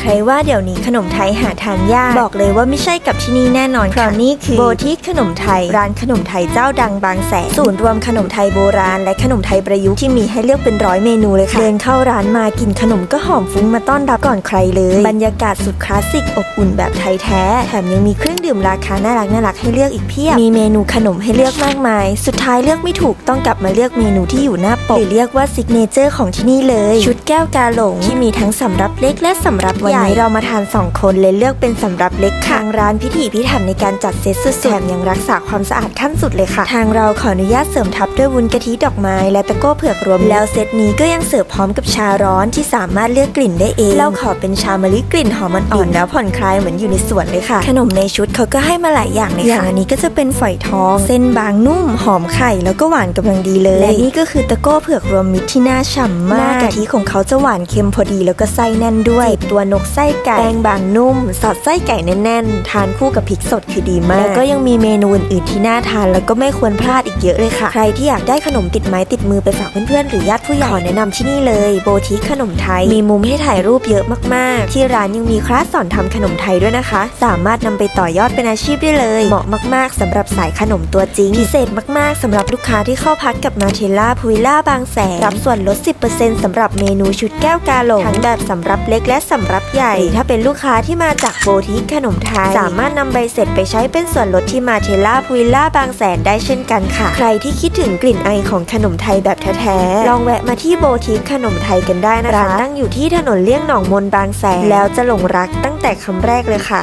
ใครว่าเดี๋ยวนี้ขนมไทยหาทานยากบอกเลยว่าไม่ใช่กับที่นี่แน่นอนเพราะนี่คือโบทิกขนมไทย ร้านขนมไทยเจ้าดังบางแสนศูนย์รวมขนมไทยโบราณ และขนมไทยประยุกต์ที่มีให้เลือกเป็นร้อยเมนูเลยค่ะเดินเข้าร้านมากินขนมก็หอมฟุ้งมาต้อนรับก่อนใครเลย บรรยากาศสุดคลาสสิกอบอุ่นแบบไทยแท้ แถมยังมีเครื่องดื่มราคาน่ารักน่ารักให้เลือกอีกเพียบมีเมนูขนมให้เลือกมากมาย สุดท้ายเลือกไม่ถูกต้องกลับมาเลือกเมนูที่อยู่หน้าปกหรือเรียกว่าซิกเนเจอร์ของที่นี่เลย ชุดแก้วกาหลงที่มีทั้งสำรับเล็กและสำรับใหญ่วันนี้เรามาทานสองคนเลยเลือกเป็นสำรับเล็กค่ะทางร้านพิถีพิถันในการจัดเซตสุดๆแถมยังรักษาความสะอาดขั้นสุดเลยค่ะ ทางเราขออนุญาตเสริมทับด้วยวุ้นกะทิดอกไม้ และตะโก้เผือกรวม แล้วเซตนี้ก็ยังเสิร์ฟพร้อมกับชาร้อนที่สามารถเลือกกลิ่นได้เองเราขอเป็นชามะลิกลิ่นหอมอ่อนๆแล้วผ่อนคลายเหมือนอยู่ในสวนเลยค่ะ ขนมในชุดเขาก็ให้มาหลายอย่างเลยค่ะอย่างอันนี้ก็จะเป็นฝอยทอง เส้นบางนุ่มหอมไข่แล้วก็หวานกำลังดีเลยและนี่ก็คือตะโก้เผือกรวมมิตรที่น่าฉ่ำมากหน้ากะทิของเขาจะหวานเค็มพอดีแล้วก็ไส้แน่นด้วยจีบตัวนกไส้ไก่แป้งบางนุ่ม สอดไส้ไก่แน่นๆ ทานคู่กับพริกสดคือดีมาก แล้วก็ยังมีเมนูอื่นๆที่น่าทาน แล้วก็ไม่ควรพลาดอีกเยอะเลยค่ะ ใครที่อยากได้ขนมติดไม้ติดมือไปฝากเพื่อนๆหรือญาติผู้ใหญ่ขอแนะนำที่นี่เลยโบทิขนมไทย มีมุมให้ถ่ายรูปเยอะมากๆ ที่ร้านยังมีคลาสสอนทำขนมไทยด้วยนะคะ สามารถนำไปต่อยอดเป็นอาชีพได้เลย เหมาะมากๆสำหรับสายขนมตัวจริงพิเศษมากๆสำหรับลูกค้าที่เข้าพักกับมาเทลล่าพูวิลล่าบางแสนรับส่วนลด 10%สำหรับเมนูชุดแก้วกาหลงทั้งแบบสำรับเล็กและสำรับใหญ่หรือถ้าเป็นลูกค้าที่มาจากโบทิขนมไทย สามารถนำใบเสร็จไปใช้เป็นส่วนลดที่มาเทลล่าพูวิลล่าบางแสนได้เช่นกันค่ะ ใครที่คิดถึงกลิ่นไอของขนมไทยแบบแท้ๆลองแวะมาที่โบทิขนมไทยกันได้นะคะร้านตั้งอยู่ที่ถนนเลี่ยงหนองมนบางแสนแล้วจะหลงรักตั้งแต่คำแรกเลยค่ะ